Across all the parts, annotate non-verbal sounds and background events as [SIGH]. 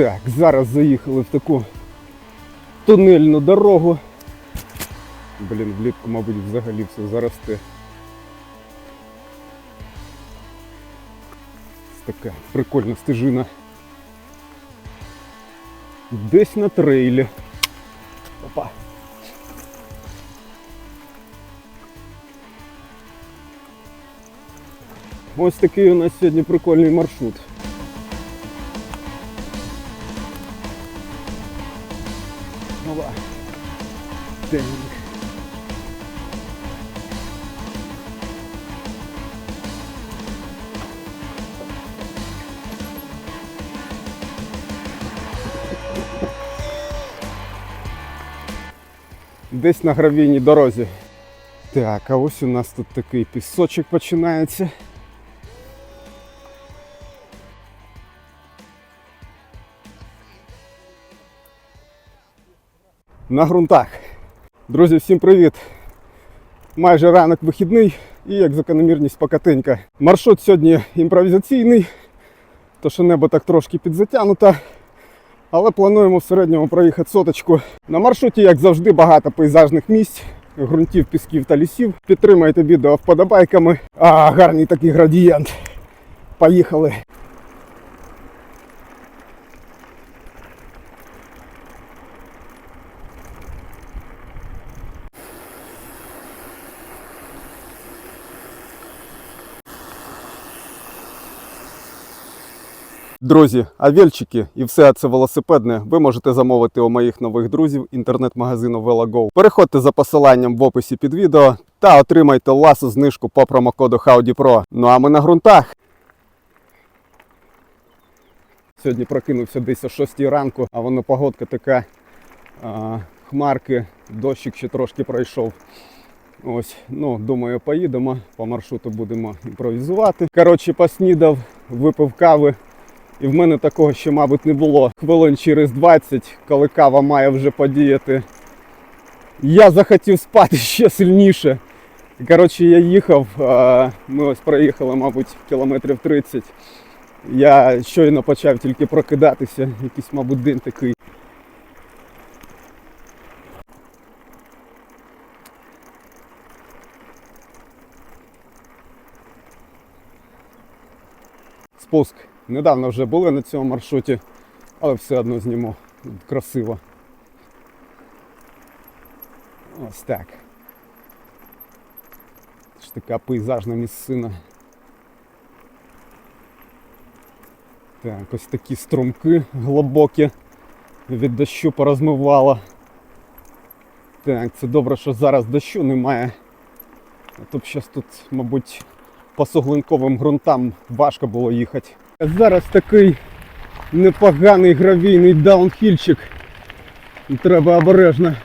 Так, зараз заїхали в таку тунельну дорогу. Блін, влітку, мабуть, взагалі все заросте. Така прикольна стежина. Десь на трейлі. Опа. Ось такий у нас сьогодні прикольний маршрут. Так. Десь на гравійній дорозі. Так, а ось у нас тут такий пісочок починається. на ґрунтах. Друзі, всім привіт! Майже ранок вихідний і як закономірність покатенька. Маршрут сьогодні імпровізаційний, то що небо так трошки підзатягнуто. Але плануємо в середньому проїхати соточку. На маршруті, як завжди, багато пейзажних місць, ґрунтів, пісків та лісів. Підтримайте відео вподобайками. А, гарний такий градієнт. Поїхали! Друзі, авельчики і все це велосипедне ви можете замовити у моїх нових друзів інтернет-магазину VeloGo. Переходьте за посиланням в описі під відео та отримайте ласу знижку по промокоду HowdyPro. Ну а ми на ґрунтах. Сьогодні прокинувся десь о 6 ранку, а воно погодка така а, хмарки, дощик ще трошки пройшов. Ось, ну, думаю, поїдемо. По маршруту будемо імпровізувати. Коротше, поснідав, випив кави. І в мене такого ще, мабуть, не було. Хвилин через 20, коли кава має вже подіяти. Я захотів спати [LAUGHS] ще сильніше. Коротше, я їхав, ми ось проїхали, мабуть, кілометрів 30. Я щойно почав тільки прокидатися, якийсь, мабуть, день такий. Спуск. Недавно вже були на цьому маршруті, але все одно зніму. Красиво. Ось так. Ж така пейзажна місцина. Так, ось такі струмки глибокі від дощу порозмивало. Так, це добре, що зараз дощу немає. А то б зараз тут, мабуть, по суглинковим ґрунтам важко було їхати. Зараз такий непоганий гравійний даунхільчик. І Треба обережно.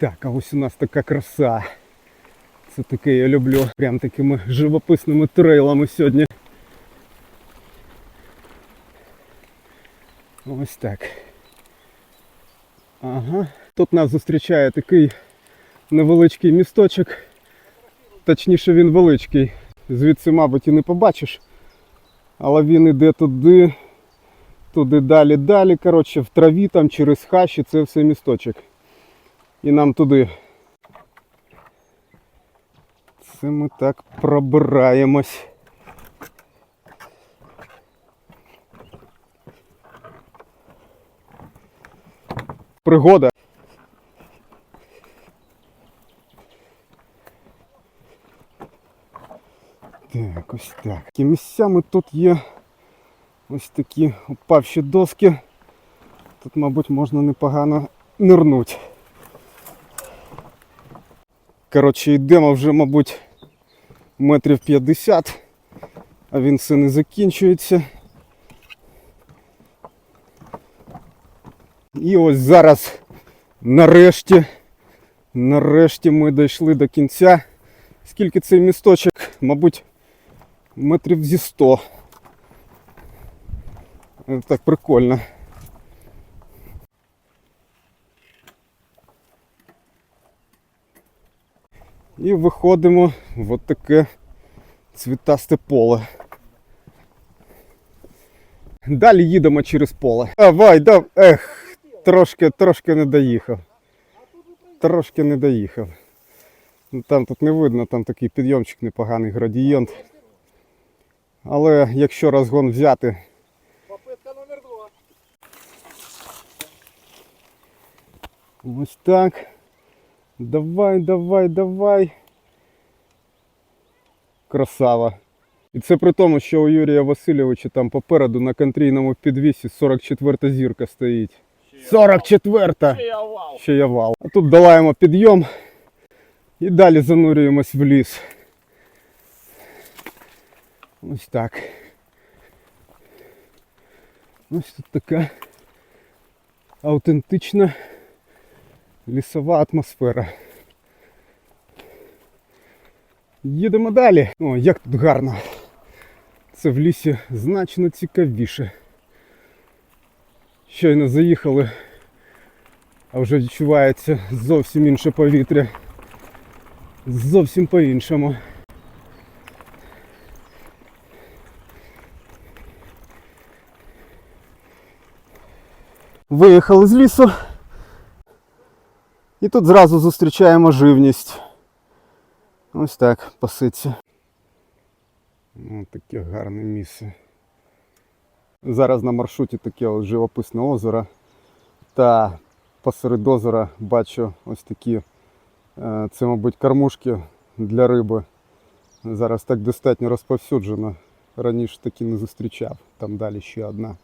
Так, а ось у нас така краса. Це таке я люблю. Прям такими живописними трейлами сьогодні. Ось так. Ага. Тут нас зустрічає такий невеличкий місточок. Точніше він величкий. Звідси, мабуть, і не побачиш. Але він іде туди, туди далі, далі. Коротше, в траві там через хащі це все місточок. І нам туди. Це ми так пробираємось. Пригода. Так, ось так. І місцями тут є ось такі упавші доски. Тут, мабуть, можна непогано нирнути. Коротше, йдемо вже, мабуть, метрів 50, а він все не закінчується. І ось зараз нарешті, нарешті ми дійшли до кінця. Скільки цей місточок? Мабуть, метрів зі 100. Е, Так прикольно. І виходимо в от таке цвітасте поле. Далі їдемо через поле. Давай, да, ех, трошки, трошки не доїхав. Трошки не доїхав. Ну, Там тут не видно, там такий підйомчик непоганий градієнт. Але якщо розгон взяти, Попытка номер два. ось так. Давай, давай, давай. Красава. І це при тому, що у Юрія Васильовича там попереду на контрійному підвісі 44 зірка стоїть. 44-та! Я. Ще є вал. А тут долаємо підйом і далі занурюємось в ліс. Ось так. Ось тут така автентична лісова атмосфера. Їдемо далі. О, як тут гарно. Це в лісі значно цікавіше. Щойно заїхали а вже відчувається зовсім інше повітря. Зовсім по-іншому. Виїхали з лісу. І тут зразу зустрічаємо живність. Ось так паситься. Ось таке гарне місце. Зараз на маршруті таке живописне озеро. Та посеред озера бачу ось такі, е, це, мабуть, кормушки для риби. Зараз так достатньо розповсюджено. Раніше такі не зустрічав. Там далі ще одна.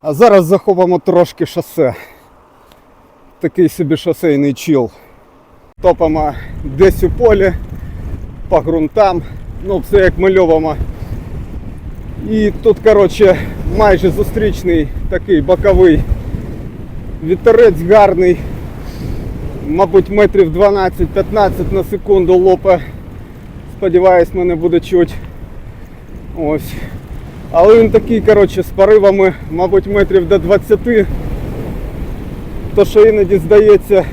А зараз захопимо трошки шосе. Такий собі шосейний чіл. Топимо десь у полі, по ґрунтам. Ну, все як ми любимо. І тут, коротше, майже зустрічний такий боковий вітерець гарний. Мабуть, метрів 12-15 на секунду лопе. Сподіваюсь, мене буде чуть. Ось. Але він такий, коротше, з поривами, мабуть, метрів до 20. То що іноді здається,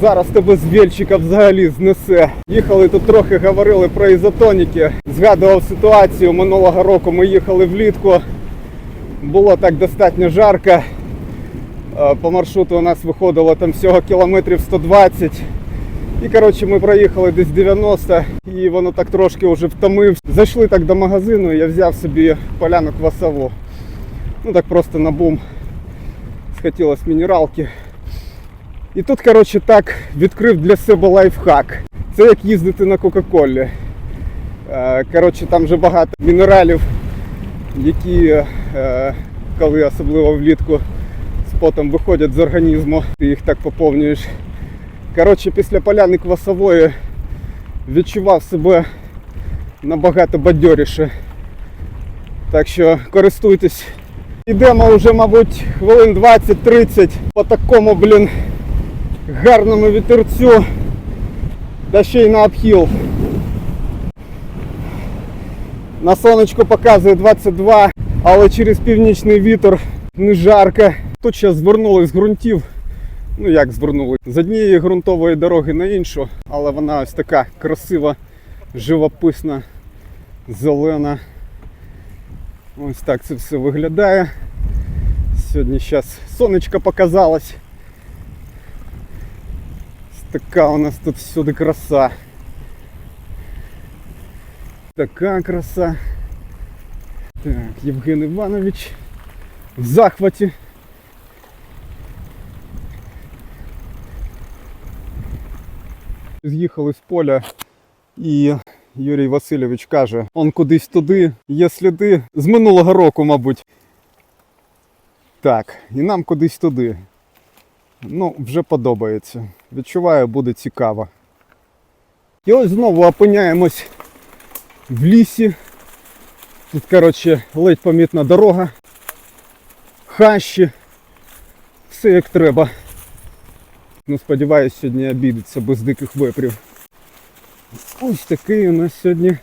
зараз тебе з вільчика взагалі знесе. Їхали тут трохи говорили про ізотоніки. Згадував ситуацію. Минулого року ми їхали влітку. Було так достатньо жарко. Е, По маршруту у нас виходило там всього кілометрів 120. І коротше ми проїхали десь 90 і воно так трошки вже втомив. Зайшли так до магазину, і я взяв собі поляну квасову. Ну так просто на бум. Схотілось мінералки. І тут, коротше, так відкрив для себе лайфхак. Це як їздити на Кока-Колі. Е, Коротше, там вже багато мінералів, які, е, коли особливо влітку з потом виходять з організму, ти їх так поповнюєш. Коротше, після поляни квасової відчував себе набагато бадьоріше. Так що користуйтесь. Йдемо вже, мабуть, хвилин 20-30 по такому, блін, гарному вітерцю. Та ще й на обхіл. На сонечко показує 22, але через північний вітер не жарко. Тут ще звернули з ґрунтів. Ну як звернули? З однієї ґрунтової дороги на іншу, але вона ось така красива, живописна, зелена. Ось так це все виглядає. Сьогодні зараз сонечко показалось. Така у нас тут всюди краса. Така краса. Так, Євген Іванович в захваті. З'їхали з поля і Юрій Васильович каже, он кудись туди, є сліди з минулого року, мабуть. Так, і нам кудись туди. Ну, вже подобається. Відчуваю, буде цікаво. І ось знову опиняємось в лісі. Тут, коротше, ледь помітна дорога. Хащі. Все як треба. Ну, сподіваюсь, сьогодні обійдеться без диких випрів. Ось такий у нас сьогодні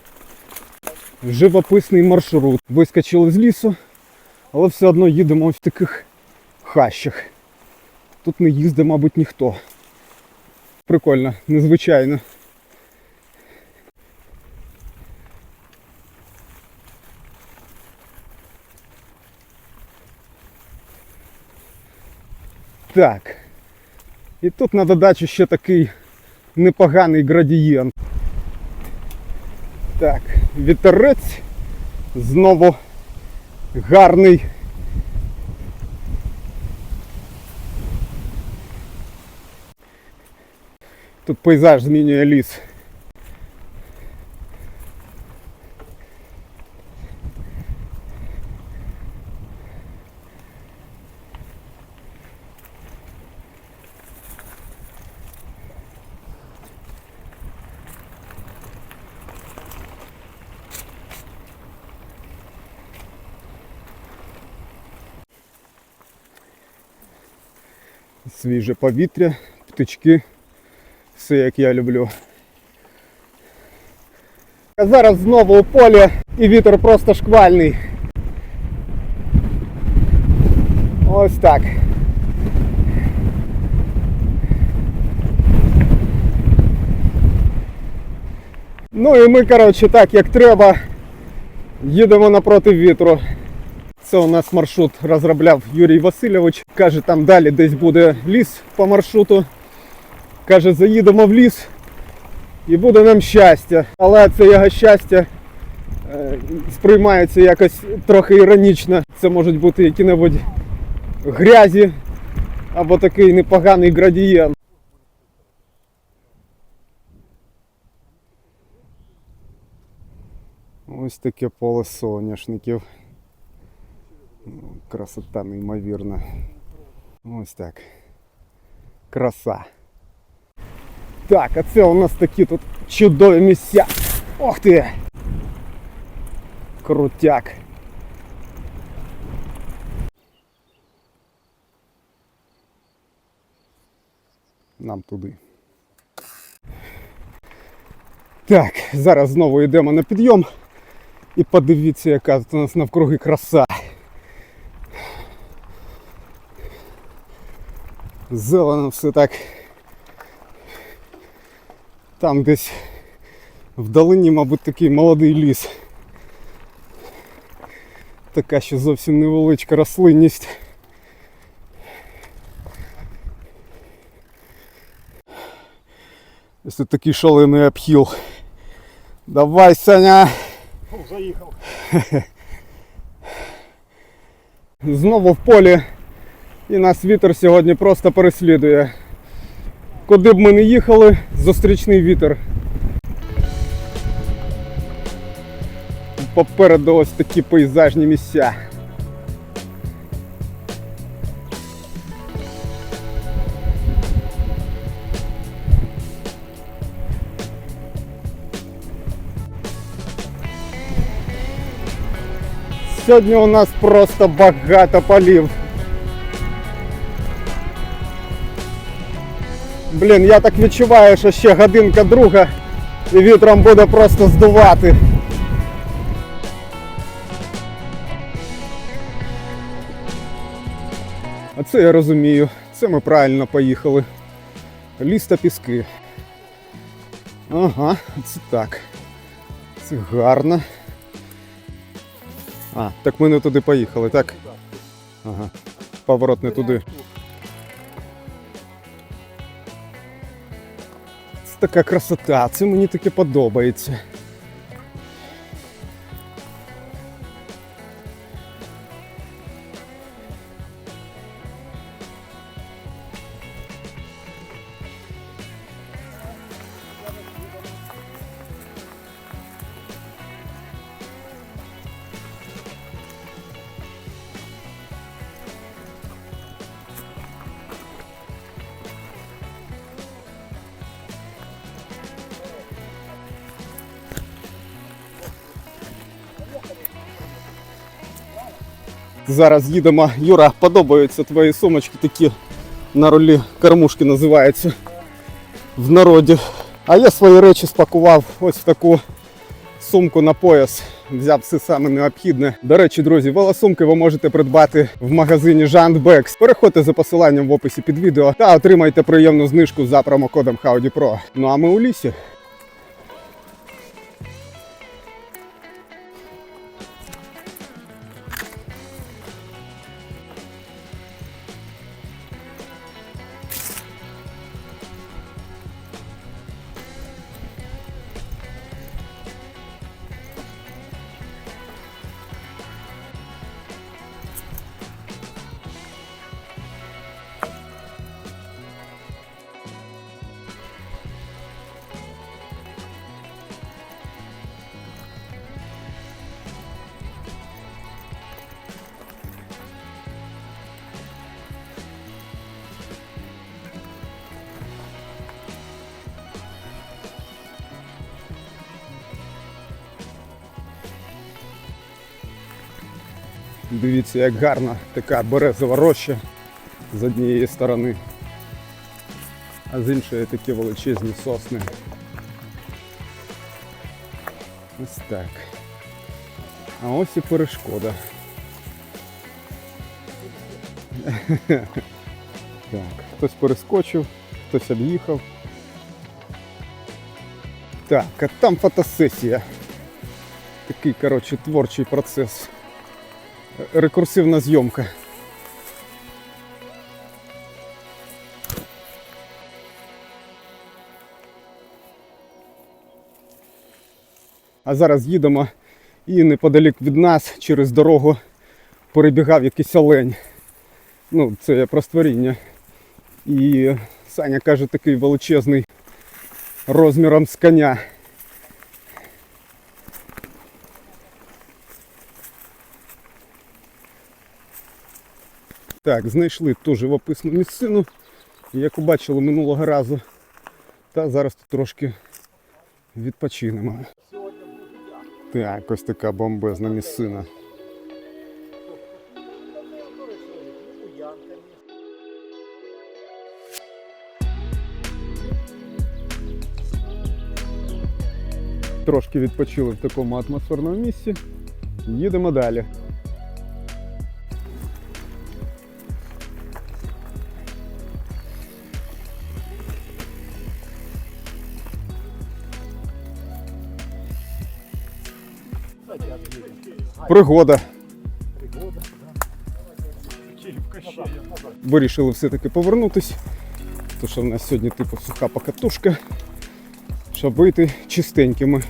живописний маршрут. Вискочили з лісу, але все одно їдемо в таких хащах. Тут не їздить, мабуть, ніхто. Прикольно, незвичайно. Так. І тут на додачу ще такий непоганий градієнт. Так, вітерець. Знову гарний. Тут пейзаж змінює ліс. Свіже повітря, птички, Все як я люблю. А зараз знову у полі і вітер просто шквальний. Ось так. Ну і ми, коротше, так як треба, їдемо напроти вітру. Це у нас маршрут розробляв Юрій Васильович. Каже, там далі десь буде ліс по маршруту. Каже, заїдемо в ліс і буде нам щастя. Але це його щастя е, сприймається якось трохи іронічно. Це можуть бути які-небудь грязі або такий непоганий градієнт. Ось таке поле соняшників. Ну, Красота неймовірна. Ось так. Краса. Так, а це у нас такі тут чудові місця. Ох ти! Крутяк. Нам туди. Так, зараз знову йдемо на підйом. І подивіться, яка тут у нас навкруги краса. Зелено все так. Там десь вдалині, мабуть, такий молодий ліс. Така ще зовсім невеличка рослинність. Ось тут такий шалений обхіл. Давай, Саня! Заїхав. Знову в полі. І нас вітер сьогодні просто переслідує. Куди б ми не їхали, зустрічний вітер. Попереду ось такі пейзажні місця. Сьогодні у нас просто багато полів. Блін, я так відчуваю, що ще годинка друга і вітром буде просто здувати. А це я розумію. Це ми правильно поїхали. Ліс та піски. Ага, це так. Це гарно. А, так ми не туди поїхали, так? Ага. Поворот не туди. Така красота, це мені таке подобається. Зараз їдемо. Юра, подобаються твої сумочки такі на рулі кормушки називаються в народі. А я свої речі спакував ось в таку сумку на пояс. взяв все саме необхідне. До речі, друзі, велосумки ви можете придбати в магазині Jantbex. Переходьте за посиланням в описі під відео та отримайте приємну знижку за промокодом Howdy Pro. Ну а ми у лісі. Дивіться, як гарна така березова роща з однієї сторони, а з іншої такі величезні сосни. Ось так. А ось і перешкода. [LAUGHS] Так, хтось перескочив, хтось об'їхав. Так, а там фотосесія. Такий, коротше, творчий процес. Рекурсивна зйомка. А зараз їдемо і неподалік від нас через дорогу перебігав якийсь олень. Ну, це про створіння. І Саня каже, такий величезний розміром з коня. Так, знайшли ту живописну місцину, яку бачили минулого разу. Та зараз тут трошки відпочинемо. Так, ось така бомбезна місцина. Трошки відпочили в такому атмосферному місці. Їдемо далі. Пригода. Вирішили все-таки повернутись. Тому що в нас сьогодні типу суха покатушка. Щоб вийти чистенькими.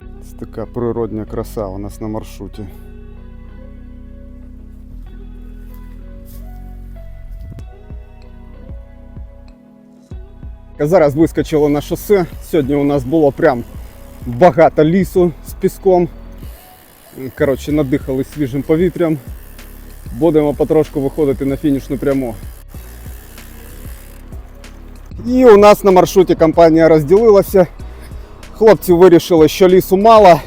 Це така природня краса у нас на маршруті. Зараз вискочило на шосе. Сьогодні у нас було прям багато лісу з піском. Коротше, надихали свіжим повітрям. Будемо потрошку виходити на фінішну пряму. І у нас на маршруті компанія розділилася. Хлопці вирішили, що лісу мало,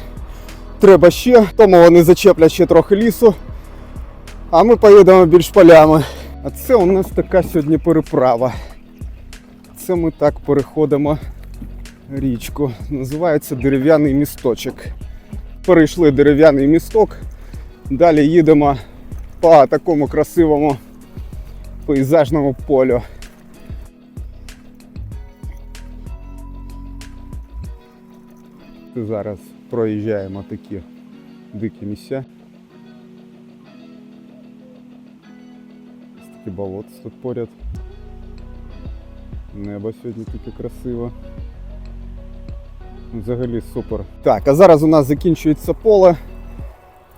треба ще, тому вони зачеплять ще трохи лісу. А ми поїдемо більш полями. А це у нас така сьогодні переправа. Це ми так переходимо річку. Називається дерев'яний місточок. Перейшли дерев'яний місток. Далі їдемо по такому красивому пейзажному полю. Зараз проїжджаємо такі дикі місця. Ось такі болота тут поряд. Небо сьогодні таке красиво. Взагалі супер. Так, а зараз у нас закінчується поле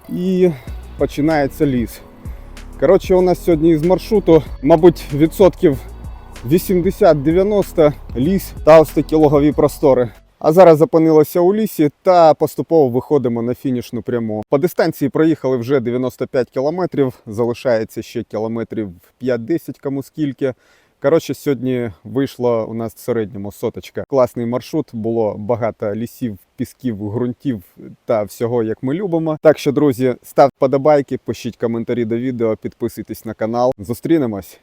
і починається ліс. Коротше, у нас сьогодні із маршруту, мабуть, відсотків 80-90 ліс та ось такі логові простори. А зараз зупинилися у лісі та поступово виходимо на фінішну пряму. По дистанції проїхали вже 95 кілометрів, залишається ще кілометрів 5-10 кому скільки. Коротше, сьогодні вийшло у нас в середньому соточка. Класний маршрут, було багато лісів, пісків, ґрунтів та всього, як ми любимо. Так що, друзі, ставте подобайки, пишіть коментарі до відео, підписуйтесь на канал. Зустрінемось.